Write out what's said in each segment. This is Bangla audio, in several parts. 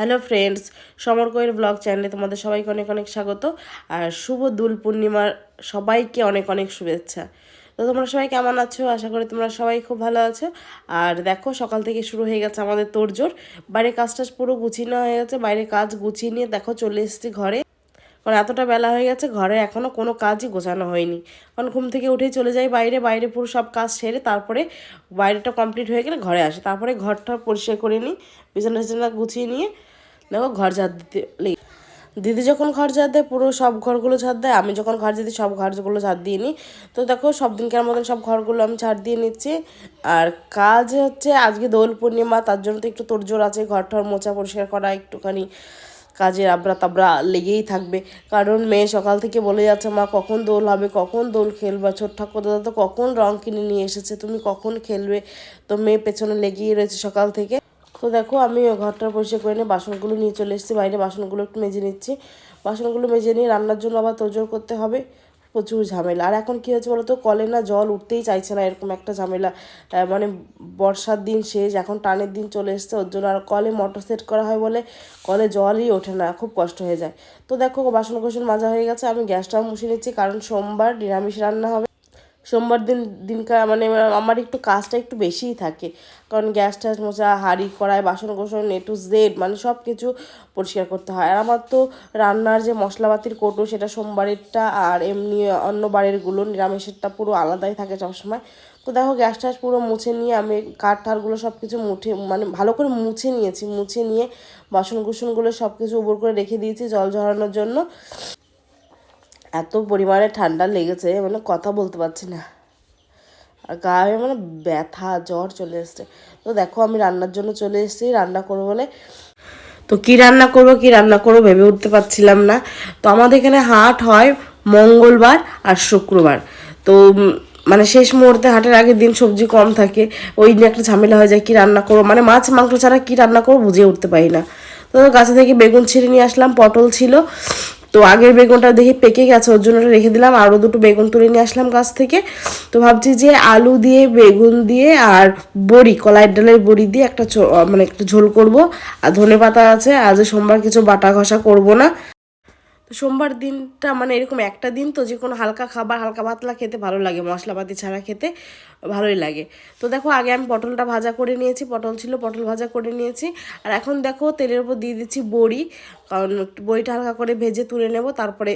হ্যালো ফ্রেন্ডস, সমর কোয়ের ব্লগ চ্যানেলে তোমাদের সবাইকে অনেক অনেক স্বাগত আর শুভ দুল পূর্ণিমার সবাইকে অনেক অনেক শুভেচ্ছা। তো তোমরা সবাই কেমন আছো? আশা করি তোমরা সবাই খুব ভালো আছো। আর দেখো, সকাল থেকে শুরু হয়ে গেছে আমাদের তোড়জোড়। বাইরে কাজ টাজ পুরো গুছিয়ে নেওয়া হয়ে গেছে। বাইরে কাজ গুছিয়ে নিয়ে দেখো চলে এসেছি ঘরে। কারণ এতটা বেলা হয়ে গেছে, ঘরে এখনও কোনো কাজই গোছানো হয়নি। কারণ ঘুম থেকে উঠেই চলে যাই বাইরে বাইরে পুরো সব কাজ সেরে তারপরে বাইরেটা কমপ্লিট হয়ে গেলে ঘরে আসে। তারপরে ঘরটা পরিষ্কার করে নিই, বিছানা টিছানা গুছিয়ে নিয়ে দেখো ঘর ঝাড় দিতে দিদি যখন ঘর ঝাড় দেয়, পুরো সব ঘরগুলো ঝাড় দেয়, আমি যখন ঘর দিই, সব ঘরগুলো ঝাড় দিয়ে নিই। তো দেখো, সব দিনকার মতন সব ঘরগুলো আমি ঝাড় দিয়ে নিচ্ছি। আর কাজ হচ্ছে, আজকে দোল পূর্ণিমা, তার জন্য তো একটু তোড়জোড় আছে ঘর টর মোচা পরিষ্কার করা, একটুখানি কাজের আবরা তাবরা লেগেই থাকবে। কারণ মেয়ে সকাল থেকে বলে যাচ্ছে, মা, কখন দোল হবে? কখন দোল খেলবে? ছোট ঠাকুর দাদা তো কখন রং কিনে নিয়ে এসেছে? তুমি কখন খেলবে? তো মেয়ে পেছনে লেগেই রয়েছে সকাল থেকে। তো দেখো, আমি ঘরটা পরিষ্কার করে নিয়ে বাসনগুলো নিয়ে চলে এসেছি। বাইরে বাসনগুলো একটু মেজে নিচ্ছি। বাসনগুলো মেজে নিয়ে রান্নার জন্য আবার তোজোর করতে হবে। প্রচুর ঝামেলা। আর এখন কী হচ্ছে বলো তো কলে না জল উঠতেই চাইছে না, এরকম একটা ঝামেলা। মানে বর্ষার দিন শেষ, এখন টানের দিন চলে এসছে, ওর জন্য আর কলে মোটর সেট করা হয় বলে কলে জলই ওঠে না, খুব কষ্ট হয়ে যায়। তো দেখো বাসন কোসন মাজা হয়ে গেছে, আমি গ্যাসটাও মুছে নিচ্ছি, কারণ সোমবার নিরামিষ রান্না হবে। সোমবার দিন, দিনকার মানে আমার একটু কাজটা একটু বেশিই থাকে। কারণ গ্যাস ট্যাস মোছা, হাঁড়ি কড়াই বাসন কোসন এ টু জেড মানে সব কিছু পরিষ্কার করতে হয়। আর আমার তো রান্নার যে মশলাপাতির কোটো, সেটা সোমবারেরটা আর এমনি অন্য বারেরগুলো, নিরামিষেরটা পুরো আলাদাই থাকে সবসময়। তো দেখো, গ্যাস ট্যাস পুরো মুছে নিয়ে আমি কাঠ ঠারগুলো সব কিছু মুঠে মানে ভালো করে মুছে নিয়েছি। মুছে নিয়ে বাসন কুসনগুলো সব কিছু উপর করে রেখে দিয়েছি জল ঝরানোর জন্য। এত পরিমাণে ঠান্ডা লেগেছে মানে কথা বলতে পারছি না। আর গায়ে মানে ব্যথা, জ্বর চলে এসছে। তো দেখো, আমি রান্নার জন্য চলে এসেছি, রান্না করব বলে। তো কি রান্না করব, কি রান্না করব ভেবে উঠতে পারছিলাম না। তো আমাদের এখানে হাট হয় মঙ্গলবার আর শুক্রবার। তো মানে শেষ মুহূর্তে হাটের আগের দিন সবজি কম থাকে, ওই নিয়ে একটা ঝামেলা হয়ে যায়, কি রান্না করব? মানে মাছ, মাংস ছাড়া কি রান্না করব বুঝে উঠতে পারি না। তো গাছে থেকে বেগুন ছিঁড়ে নিয়ে আসলাম, পটল ছিল। তো আগের বেগুনটা দেখি পেকে গেছে, ওর জন্য রেখে দিলাম। আরও দুটো বেগুন তুলে নিয়ে আসলাম গাছ থেকে। তো ভাবছি যে আলু দিয়ে, বেগুন দিয়ে আর বড়ি কলাইয়ের ডালের বড়ি দিয়ে একটা মানে একটা ঝোল করব। আর ধনে পাতা আছে, আজ সোমবার কিছু বাটা ঘষা করব না। সোমবার দিনটা মানে এরকম একটা দিন তো যে কোনো হালকা খাবার, হালকা পাতলা খেতে ভালো লাগে, মশলাপাতি ছাড়া খেতে ভালোই লাগে। তো দেখো, আগে আমি পটলটা ভাজা করে নিয়েছি, পটল ছিল, পটল ভাজা করে নিয়েছি। আর এখন দেখো, তেলের উপর দিয়ে দিচ্ছি বড়ি, কারণ বড়িটা হালকা করে ভেজে তুলে নেব, তারপরে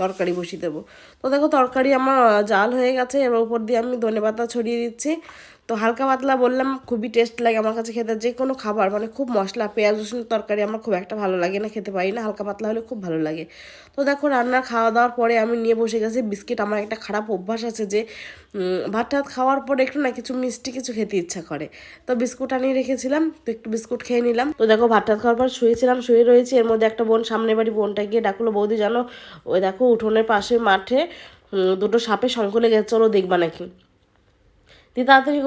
তরকারি বসিয়ে দেবো। তো দেখো, তরকারি আমার জাল হয়ে গেছে, এবার উপর দিয়ে আমি ধনে পাতা ছড়িয়ে দিচ্ছি। তো হালকা পাতলা বললাম, খুবই টেস্ট লাগে আমার কাছে খেতে। যে কোনো খাবার মানে খুব মশলা, পেঁয়াজ রসুন তরকারি আমার খুব একটা ভালো লাগে না, খেতে পারি না। হালকা পাতলা হলে খুব ভালো লাগে। তো দেখো রান্নার খাওয়া দাওয়ার পরে আমি নিয়ে বসে গেছি, বিস্কিট আমার একটা খারাপ অভ্যাস আছে যে ভাত টাত খাওয়ার পরে একটু না কিছু মিষ্টি কিছু খেতে ইচ্ছা করে। তো বিস্কুট আনিয়ে রেখেছিলাম, তো একটু বিস্কুট খেয়ে নিলাম। তো দেখো ভাত টাত খাওয়ার পর শুয়েছিলাম, শুয়ে রয়েছি। এর মধ্যে একটা বোন সামনে বাড়ি বোনটা গিয়ে ডাকলো, বৌদি, জানো? ওই দেখো উঠোনের পাশে মাঠে দুটো সাপে শঙ্খ লেগেছে চলো দেখবা নাকি? দিয়ে তাড়াতাড়ি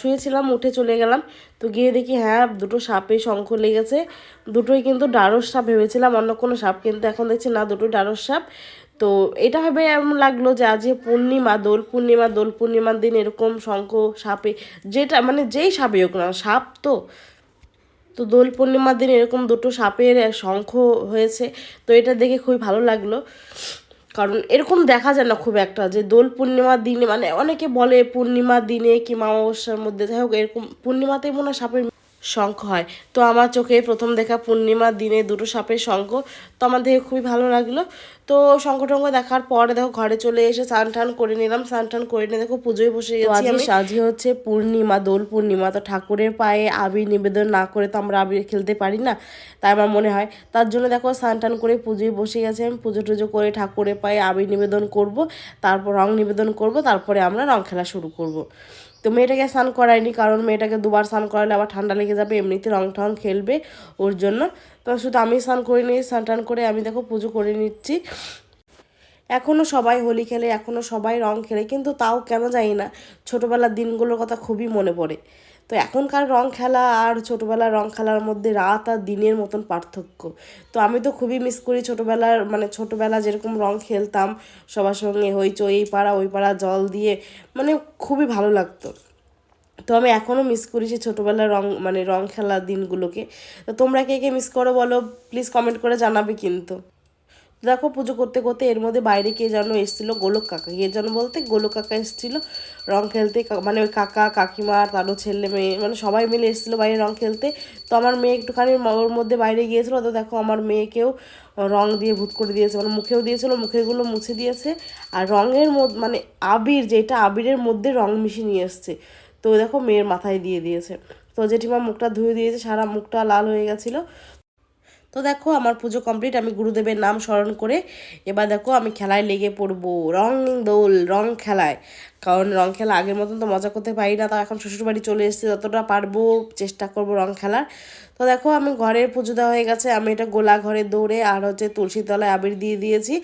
শুয়েছিলাম, উঠে চলে গেলাম। তো গিয়ে দেখি হ্যাঁ দুটো সাপে শঙ্খ লেগেছে। দুটোই কিন্তু ডারস সাপ ভেবেছিলাম, অন্য কোনো সাপ কিন্তু এখন দেখছি না দুটো ডারস সাপ। তো এটা ভেবে এমন লাগল যে, আজ পূর্ণিমা দোল পূর্ণিমা দোল পূর্ণিমার দিন এরকম শঙ্খ সাপে, যেটা মানে যেই সাপে হোক না, সাপ তো। তো দোল পূর্ণিমার দিন এরকম দুটো সাপের শঙ্খ হয়েছে। তো এটা দেখে খুবই ভালো লাগল। কারণ এরকম দেখা যায় না খুব একটা যে দোল পূর্ণিমার দিনে মানে অনেকে বলে পূর্ণিমার দিনে কি অমাবস্যার মধ্যে, যাই হোক, এরকম পূর্ণিমাতে মনে হয় সাপের শঙ্খ হয়। তো আমার চোখে প্রথম দেখা পূর্ণিমার দিনে দুটো সাপের শঙ্খ। তো আমার দেখে খুবই ভালো লাগল। তো শঙ্খ টঙ্খ দেখার পরে দেখো ঘরে চলে এসে স্নান টান করে নিলাম। স্নান টান করে নিয়ে দেখো পুজোয় বসে গেছি আমি। আজকে হচ্ছে পূর্ণিমা দোল পূর্ণিমা। তো ঠাকুরের পায়ে আবির নিবেদন না করে তো আমরা আবির খেলতে পারি না তাই আমার মনে হয়। তার জন্য দেখো স্নান টান করে পুজোয় বসে গেছি আমি। পুজো টুজো করে ঠাকুরের পায়ে আবির নিবেদন করব তারপর রং নিবেদন করব তারপরে আমরা রং খেলা শুরু করব। তো মেয়েটাকে স্নান করায়নি, কারণ মেয়েটাকে দুবার স্নান করালে আবার ঠান্ডা লেগে যাবে, এমনিতে রং ঠং খেলবে ওর জন্য। তো শুধু আমি স্নান করে নিই স্নান টান করে আমি দেখো পুজো করে নিচ্ছি। এখনও সবাই হোলি খেলে এখনও সবাই রং খেলে, কিন্তু তাও কেন জানি না, ছোটোবেলার দিনগুলোর কথা খুবই মনে পড়ে। তো এখনকার রং খেলা আর ছোটোবেলার রং খেলার মধ্যে রাত আর দিনের মতন পার্থক্য। তো আমি তো খুবই মিস করি ছোটোবেলার মানে ছোটোবেলা যেরকম রং খেলতাম, সবার সঙ্গে হইচই, এই পাড়া, ওই পাড়া, জল দিয়ে মানে খুবই ভালো লাগতো। তো আমি এখনও মিস করি সেই ছোটোবেলার রং মানে রং খেলার দিনগুলোকে। তো তোমরা কে কে মিস করো বলো? প্লিজ কমেন্ট করে জানাবে কিন্তু। দেখো পুজো করতে করতে এর মধ্যে বাইরে কে যেন এসেছিল? গোলক কাকা। কে যেন বলতে গোলক কাকা এসেছিল, রং খেলতে। মানে ওই কাকা কাকিমা তারও ছেলে মেয়ে মানে সবাই মিলে এসেছিল বাইরে রং খেলতে। তো আমার মেয়ে একটুখানি ওর মধ্যে বাইরে গিয়েছিল, তো দেখো আমার মেয়েকেও রং দিয়ে ভূত করে দিয়েছে। মানে মুখেও দিয়েছিল, মুখেগুলো মুছে দিয়েছে। আর রঙের মধ্যে মানে আবির, যেটা আবিরের মধ্যে রং মিশিয়ে নিয়ে এসছে, তো দেখো মেয়ের মাথায় দিয়ে দিয়েছে। তো জেঠিমা মুখটা ধুয়ে দিয়েছে, সারা মুখটা লাল হয়ে গেছিল। তো দেখো, আমার পুজো কমপ্লিট আমি গুরুদেবের নাম স্মরণ করে এবার দেখো, আমি খেলায় লেগে পড়ব। রং দোল, রং খেলায়। কারণ রং খেলা আগের মতন তো মজা করতে পারি না, তো এখন শ্বশুরবাড়ি চলে এসেছি, যতটা পারব চেষ্টা করব রং খেলার। তো দেখো, আমি ঘরের পুজো দেওয়া হয়ে গেছে, আমি এটা গোলা ঘরে দৌড়ে আর হচ্ছে তুলসী তলায় আবির দিয়ে দিয়েছি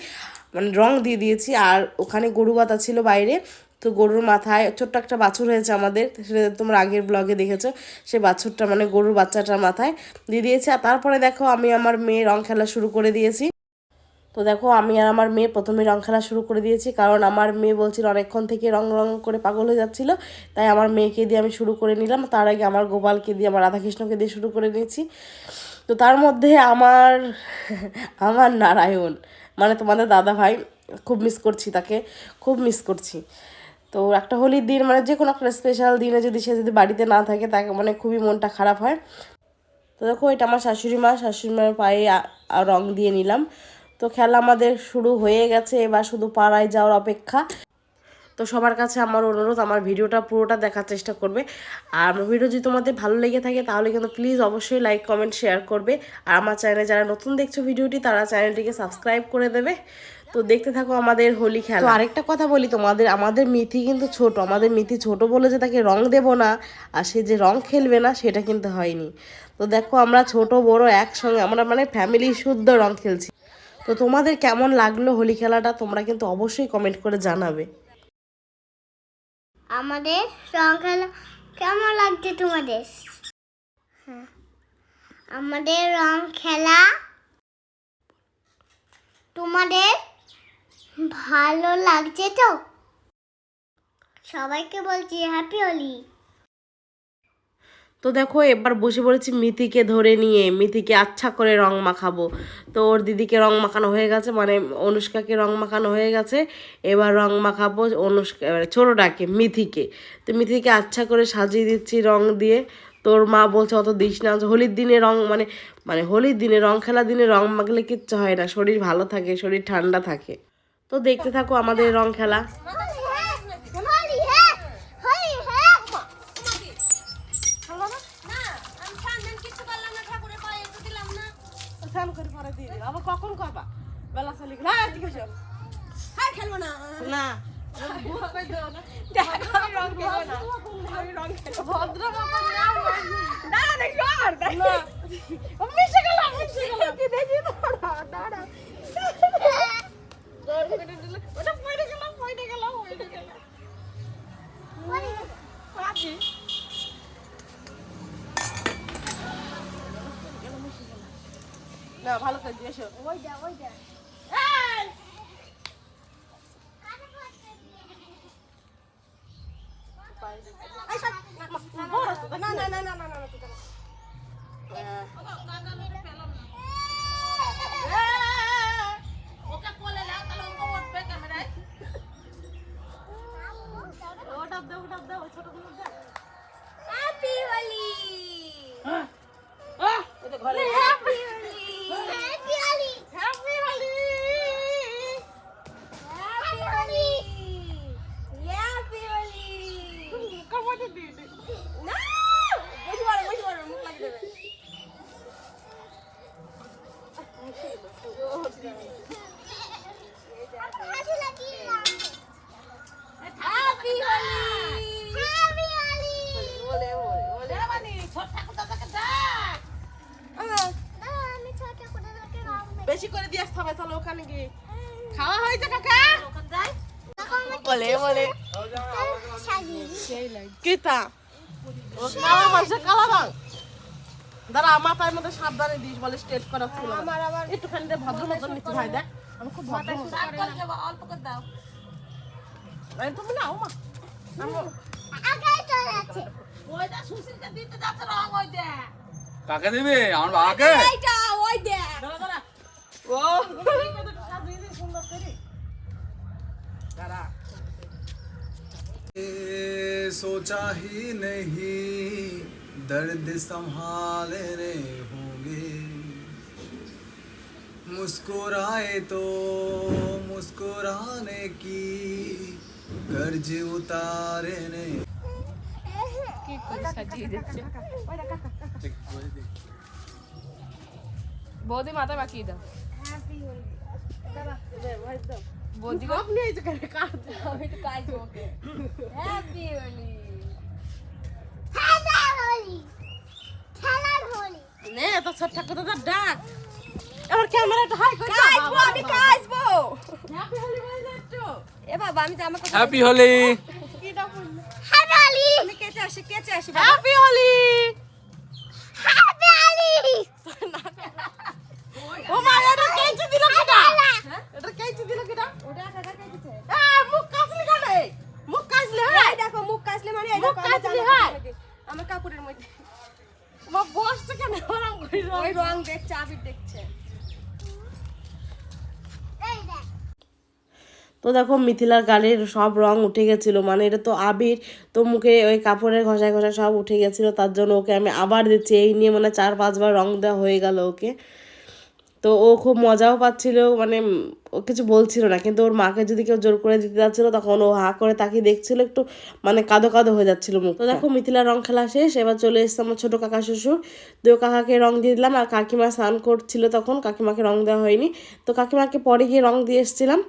মানে রং দিয়ে দিয়েছি, আর ওখানে গরু ছিল বাইরে তো গরুর মাথায় ছোট্ট একটা বাছুর হয়েছে আমাদের, সেটা তোমরা আগের ব্লগে দেখেছ। সে বাছুরটা মানে গরুর বাচ্চাটার মাথায় দিয়ে দিয়েছে। আর তারপরে দেখো, আমি আমার মেয়ে রং খেলা শুরু করে দিয়েছি। তো দেখো, আমি আর আমার মেয়ে প্রথমে রং খেলা শুরু করে দিয়েছি, কারণ আমার মেয়ে বলছিল অনেকক্ষণ থেকে রং রং করে পাগল হয়ে যাচ্ছিল। তাই আমার মেয়েকে দিয়ে আমি শুরু করে নিলাম। তার আগে আমার গোপালকে দিয়ে, আমার রাধাকৃষ্ণকে দিয়ে শুরু করে নিয়েছি। তো তার মধ্যে আমার আমার নারায়ণ মানে তোমাদের দাদা ভাই খুব মিস করছি তাকে, খুব মিস করছি। তো একটা হোলির দিন মানে যে কোনো একটা স্পেশাল দিনে যদি সে যদি বাড়িতে না থাকে, তাকে মানে খুবই মনটা খারাপ হয়। তো দেখো, এটা আমার শাশুড়ি মা, শাশুড়ি মার পায়ে রং দিয়ে নিলাম। তো খেলা আমাদের শুরু হয়ে গেছে, এবার শুধু পাড়ায় যাওয়ার অপেক্ষা। তো সবার কাছে আমার অনুরোধ, আমার ভিডিওটা পুরোটা দেখার চেষ্টা করবে। আর আমার ভিডিও যদি তোমাদের ভালো লেগে থাকে, তাহলে কিন্তু প্লিজ অবশ্যই লাইক কমেন্ট শেয়ার করবে। আর আমার চ্যানেলে যারা নতুন দেখছ ভিডিওটি, তারা চ্যানেলটিকে সাবস্ক্রাইব করে দেবে। তো দেখতে থাকো আমাদের হোলি খেলা। তো আরেকটা কথা বলি তোমাদের আমাদের মিথি কিন্তু ছোট আমাদের মিথি ছোট বলে যে তাকে রং দেব না আর সে যে রং খেলবে না সেটা কিন্তু হয়নি। তো দেখো আমরা ছোট বড় একসঙ্গে আমরা মানে ফ্যামিলি শুদ্ধ রং খেলছি। তো তোমাদের কেমন লাগল হোলি খেলাটা তোমরা কিন্তু অবশ্যই কমেন্ট করে জানাবে। আমাদের রং খেলা কেমন লাগছে তোমাদের? হ্যাঁ। আমাদের রং খেলা তোমাদের ভালো লাগছে তো? সবাইকে বলছি হ্যাপি হোলি তো দেখো, এবার বসে পড়েছি মিথিকে ধরে নিয়ে। মিথিকে আচ্ছা করে রং মাখাবো। তো ওর দিদিকে রং মাখানো হয়ে গেছে মানে অনুষ্কাকে রং মাখানো হয়ে গেছে। এবার রং মাখাবো অনুষ্কা মানে ছোটোটাকে, মিথিকে। তো মিথিকে আচ্ছা করে সাজিয়ে দিচ্ছি রং দিয়ে। তোর মা বলছে, অত দিস না হোলির দিনে রং মানে মানে হোলির দিনে রং, খেলার দিনে রং মাখলে কিচ্ছু হয় না। শরীর ভালো থাকে, শরীর ঠান্ডা থাকে। তো দেখতে থাকো আমাদের রং খেলা হোলি হ্যাঁ হোলি হ্যাঁ স্নান করে পরে দিয়ে দিও আবার বেলা চলে গেলে হ্যাঁ হ্যাঁ না ভালো করে দিয়ে এসো ওই দা ওই দা না না না না না না ওটা হবে তাহলে ওখানে গিয়ে। খাওয়া হয়েছে কাকা? বলে বলে। কিতা? ও কালা মাংস কালা রং দাঁড়া আমার পায়ের মধ্যে সাবধানে দিস বলে স্ট্রেট করা ছিল। আমার আবার একটুখানি ভদ্র মতন নিচ্ছি ভাই দেখ। আমি খুব ভদ্র অল্প করে দাও। তুমি নাও মা। কাকে দিবি? আমার বাবাকে? ওই দেখ দাঁড়া দাঁড়া। सोचा ही नहीं, दर्द संभालने होंगे। मुस्कुराए तो मुस्कुराने की गर्ज उतारने बहुत ही माता बाकी इधर। বৌদি আপনি এই যে আমি একটু কাজ ওকে হ্যাপি হোলি খেলার হোলি খেলার হোলি নে তো ছোট ঠাকুর তো ডাক আমার ক্যামেরাটা হাই করে কাজবো আমি কাজবো হ্যাপি হোলি বলে একটু এ বাবা আমি জামা কাপড় হ্যাপি হোলি হ্যাপি হোলি আমি কেচে আসি কেচে আসি হ্যাপি হোলি হ্যাপি হোলি ও মা এটা কেচে দিল কেডা এটা দিল কেডা ওটা কাকা কেচেছে এ মুখ কাছলি কানে? মুখ কাছলি হ্যাঁ? দেখো মুখ কাচলে মানে মুখ কাচলি, জামা হ্যাঁ। কাপড়ের মধ্যে, আমার কাপড়ের মধ্যে। মা বসছে কেন? ওরম ওই রং দেখছে আবির দেখছে। এই দেখ। তো দেখো মিথিলার গালের সব রং উঠে গেছিল। মানে এটা তো আবির তো মুখে ওই কাপড়ের ঘষায় ঘষায় সব উঠে গেছিল। তার জন্য ওকে আমি আবার দিচ্ছি। এই নিয়ে মানে চার পাঁচবার রং দেওয়া হয়ে গেল ওকে। তো ও খুব মজাও পাচ্ছিল। মানে ও কিছু বলছিল না, কিন্তু ওর মাকে যদি কেউ জোর করে দিতে যাচ্ছিল, তখন ও হা করে তাকিয়ে দেখছিল, একটু মানে কাদো কাদো হয়ে যাচ্ছিল মুখ তো দেখো, মিথিলার রং খেলা শেষ, এবার চলে এসছে আমার ছোটো কাকা শ্বশুর। তো কাকাকে রং দিয়ে দিলাম, আর কাকিমা স্নান করছিল তখন, কাকিমাকে রং দেওয়া হয়নি। তো কাকিমাকে পরে গিয়ে রং দিয়ে এসেছিলাম।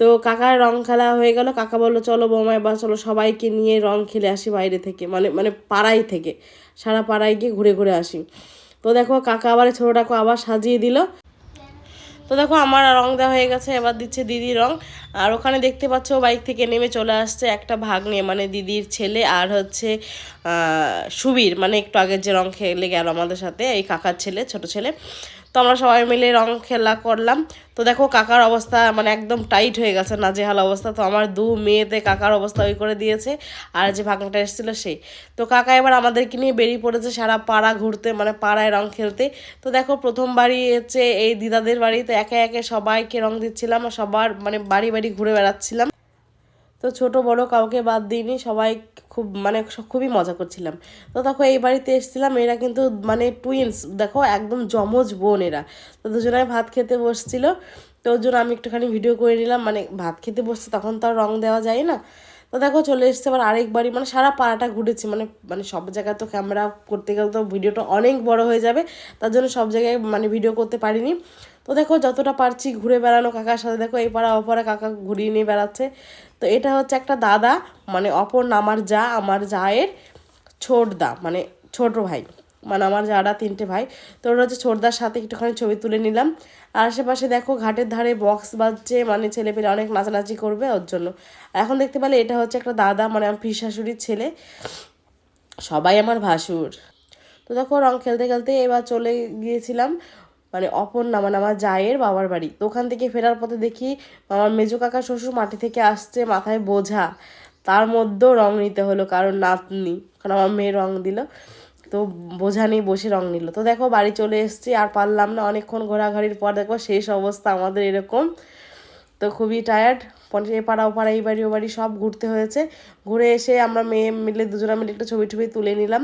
তো কাকার রং খেলা হয়ে গেল, কাকা বলল, চলো বৌমা এবার চলো সবাইকে নিয়ে রং খেলে আসি বাইরে থেকে মানে মানে পাড়ায় থেকে, সারা পাড়ায় গিয়ে ঘুরে ঘুরে আসি। তো দেখো, কাকা আবার ছোটোটাকে আবার সাজিয়ে দিল। তো দেখো আমার রং দেওয়া হয়ে গেছে, এবার দিচ্ছে দিদি রং। আর ওখানে দেখতে পাচ্ছ বাইক থেকে নেমে চলে আসছে একটা ভাগ নিয়ে মানে দিদির ছেলে আর হচ্ছে সুবীর। মানে একটু আগের যে রং খেলে গেল আমাদের সাথে, এই কাকার ছেলে, ছোট ছেলে। তো আমরা সবাই মিলে রং খেলা করলাম। তো দেখো কাকার অবস্থা মানে একদম টাইট হয়ে গেছে, নাজেহাল অবস্থা। তো আমার দু মেয়েতে কাকার অবস্থা ওই করে দিয়েছে আর যে ভাগনাটা এসেছিল সেই। তো কাকা এবার আমাদেরকে নিয়ে বেরিয়ে পড়েছে সারা পাড়া ঘুরতে মানে পাড়ায় রং খেলতে। তো দেখো প্রথমবারই হচ্ছে এই দিদাদের বাড়ি। তো একে একে সবাইকে রং দিচ্ছিলাম আর সবার মানে বাড়ি বাড়ি ঘুরে বেড়াচ্ছিলাম। তো ছোট বড় কাউকে বাদ দিইনি, সবাই খুব মানে খুবই মজা করছিলাম। তো দেখো এই বাড়িতে এসেছিলাম, এরা কিন্তু মানে টুইন্স দেখো একদম জমজ বোন এরা। তো দুজনে ভাত খেতে বসছিল, তো ওর জন্য আমি একটুখানি ভিডিও করে নিলাম মানে ভাত খেতে বসছে তখন তো আর রং দেওয়া যায় না। তো দেখো চলে এসছে আবার আরেক বাড়ি মানে সারা পাড়াটা ঘুরেছি মানে মানে সব জায়গায় তো ক্যামেরা করতে গেলে তো ভিডিওটা অনেক বড় হয়ে যাবে, তার জন্য সব জায়গায় মানে ভিডিও করতে পারিনি। তো দেখো যতটা পারছি ঘুরে বেড়ানো কাকার সাথে, দেখো এই পাড়া অপরা কাকা ঘুরিয়ে নিয়ে বেড়াচ্ছে। তো এটা হচ্ছে একটা দাদা মানে অপর আমার যা আমার জায়ের ছোট দা মানে ছোট ভাই মানে আমার যারা তিনটে ভাই। তো ওরা হচ্ছে ছোটদার সাথে একটুখানি ছবি তুলে নিলাম। আর আশেপাশে দেখো ঘাটের ধারে বক্স বাজছে মানে ছেলে পেলে অনেক নাচানাচি করবে ওর জন্য। এখন দেখতে পেলে এটা হচ্ছে একটা দাদা মানে আমার শাশুড়ির ছেলে। সবাই আমার ভাসুর। তো দেখো রং খেলতে খেলতে এবার চলে গিয়েছিলাম। মানে অপর না মানে আমার জায়ের বাবার বাড়ি। তো ওখান থেকে ফেরার পথে দেখি আমার মেজো কাকা শ্বশুর মাটি থেকে আসছে মাথায় বোঝা। তার মধ্যেও রং নিতে হলো কারণ নাতনি, কারণ আমার মেয়ে রং দিল। তো বোঝা নিয়ে বসে রং নিল। তো দেখো বাড়ি চলে এসেছি, আর পারলাম না অনেকক্ষণ ঘোরাঘুরির পর দেখো শেষ অবস্থা আমাদের এরকম। তো খুবই টায়ার্ড এ পাড়া ও পাড়া, এই বাড়ি ও বাড়ি সব ঘুরতে হয়েছে। ঘুরে এসে আমরা মেয়ে মিলে দুজনে মিলে একটা ছবি টবি তুলে নিলাম।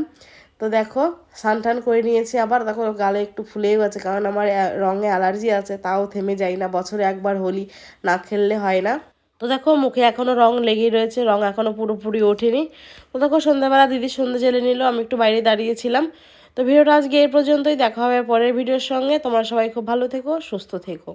তো দেখো স্নান টান করে নিয়েছি আবার। দেখো, গালে একটু ফুলেও গেছে কারণ আমার রঙে অ্যালার্জি আছে, তাও থেমে যাই না। বছরে একবার হোলি না খেললে হয় না। তো দেখো, মুখে এখনও রং লেগেই রয়েছে, রং এখনও পুরোপুরি ওঠেনি। তো দেখো, সন্ধ্যাবেলা দিদি সন্ধ্যে জেলে নিল, আমি একটু বাইরে দাঁড়িয়েছিলাম। তো ভিডিওটা আজকে এই পর্যন্তই, দেখা হবে পরের ভিডিওর সঙ্গে। তোমরা সবাই খুব ভালো থেকো, সুস্থ থেকো।